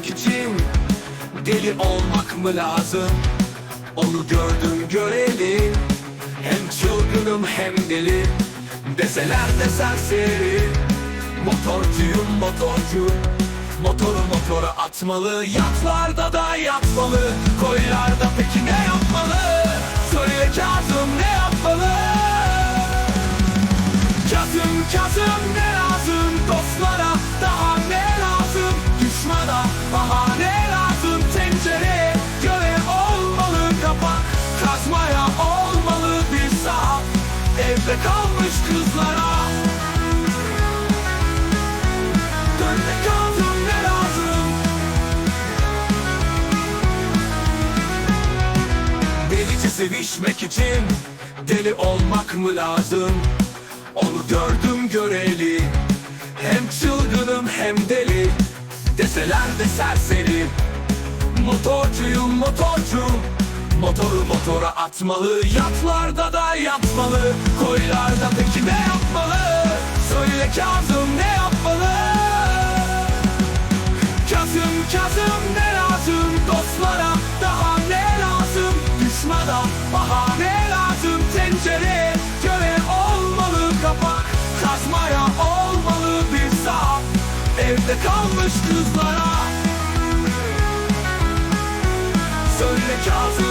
için Deli olmak mı lazım? Onu gördüm göreli. Hem çılgınım hem deli. Deseler de serseri. Motorcuyum motorcu Motoru motora atmalı. Yatlarda da yatmalı. Koylarda peki ne yapmalı? Söyle Kazım ne yapmalı? Kazım Kazım ne lazım Dostlara? Daha kalmış kızlara. Dönme Kazım ne lazım? Delice sevişmek için Deli olmak mı lazım? Onu gördüm göreli. Hem çılgınım hem deli. Deseler de serseri. Motorcuyum motorcu Motoru motora atmalı. Yatlarda da yatmalı Koylarda peki ne yapmalı? Söyle Kazım ne yapmalı? Kazım Kazım ne lazım? Dostlara daha ne lazım? Düşmana bahane lazım? Tencere köre olmalı. Kapak kazmaya olmalı Bir saat. Evde kalmış kızlara. Söyle Kazım